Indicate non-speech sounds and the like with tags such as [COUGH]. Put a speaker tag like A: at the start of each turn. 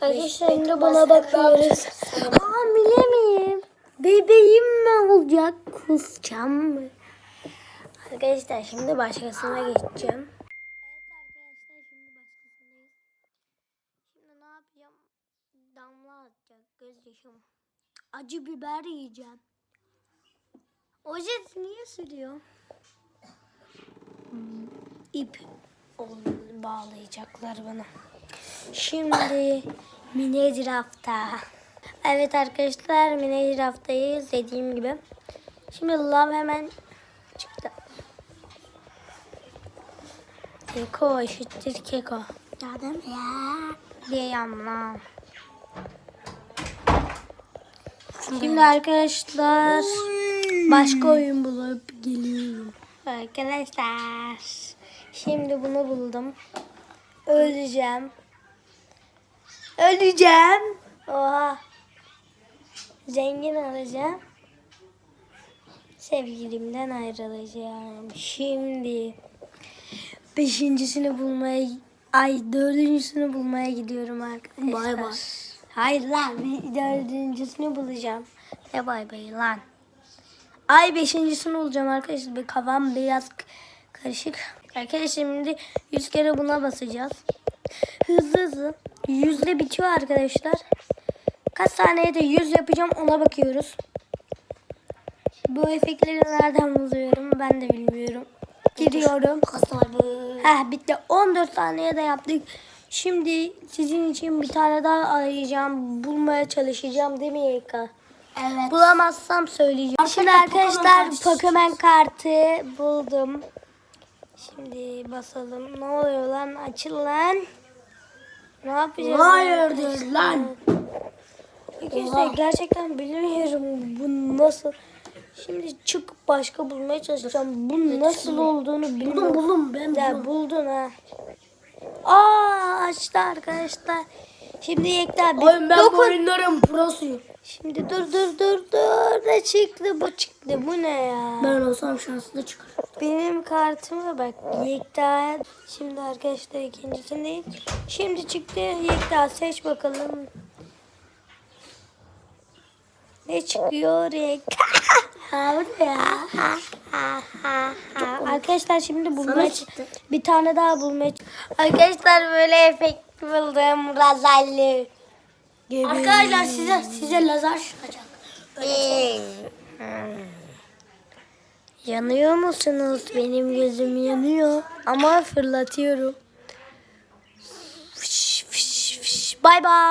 A: Arkadaşlar şimdi bana bakıyoruz. Hamile miyim? Bebeğim mi olacak? Kusacağım mı? Arkadaşlar şimdi başkasına geçeceğim. Evet arkadaşlar şimdi ne yapacağım? Damla atacak gözyaşım. Acı biber yiyeceğim. Ojet niye sürüyor? Hmm, İp bağlayacaklar bana. Şimdi mini jirafta. Evet arkadaşlar mini jiraftayız dediğim gibi. Şimdi lav hemen çıktı. Keko eşittir keko. Ya deme ya. Diye yanma. Şimdi arkadaşlar başka oyun bulup geliyorum. Arkadaşlar şimdi bunu buldum. Öleceğim. Öleceğim. Oha. Zengin olacağım. Sevgilimden ayrılacağım. Şimdi beşincisini bulmaya ay dördüncüsünü bulmaya gidiyorum arkadaşlar.
B: Bay bay.
A: Hayır lan bir dördüncüsünü bulacağım. Ne bay bay lan. Ay beşincisini bulacağım arkadaşlar. Bir kafam biraz k- karışık. Arkadaşlar şimdi yüz kere buna basacağız. Hızlı hızlı. Yüzde bitiyor arkadaşlar. Kaç saniyede yüz yapacağım ona bakıyoruz. Bu efektleri nereden buluyorum ben de bilmiyorum. Giriyorum. Heh bitti. 14 saniyede yaptık. Şimdi sizin için bir tane daha arayacağım. Bulmaya çalışacağım değil mi Yeka?
B: Evet.
A: Bulamazsam söyleyeceğim. Şimdi
B: Arkadaşlar, Pokemon
A: kartı buldum. Şimdi basalım. Ne oluyor lan? Açıl lan. Yapacağız?
B: Hayırdır lan?
A: Arkadaşlar gerçekten bilmiyorum bu nasıl. Şimdi çık başka bulmaya çalışacağım. Bu nasıl olduğunu bilmiyorum.
B: Buldum buldum ben
A: Ya
B: buldum.
A: buldun ha. Aa açtı arkadaşlar. Şimdi Yekta bir
B: Oğlum ben bu
A: dokun.
B: oyunların prosuyum.
A: Şimdi dur dur dur dur. Ne çıktı bu çıktı. Bu ne ya?
B: Ben olsam şanslı çıkar.
A: Benim kartıma bak. Yekta. Şimdi arkadaşlar ikincisinde. Şimdi çıktı. Yekta seç bakalım. Ne çıkıyor Yekta? [LAUGHS]
B: Ha bu ne ya?
A: Arkadaşlar şimdi bulmaya bir tane daha bulmaya Arkadaşlar böyle efekt buldum razalli.
B: Arkadaşlar size size lazer çıkacak.
A: Yanıyor musunuz? Benim gözüm yanıyor ama fırlatıyorum. Fış, fış, fış. Bay bay.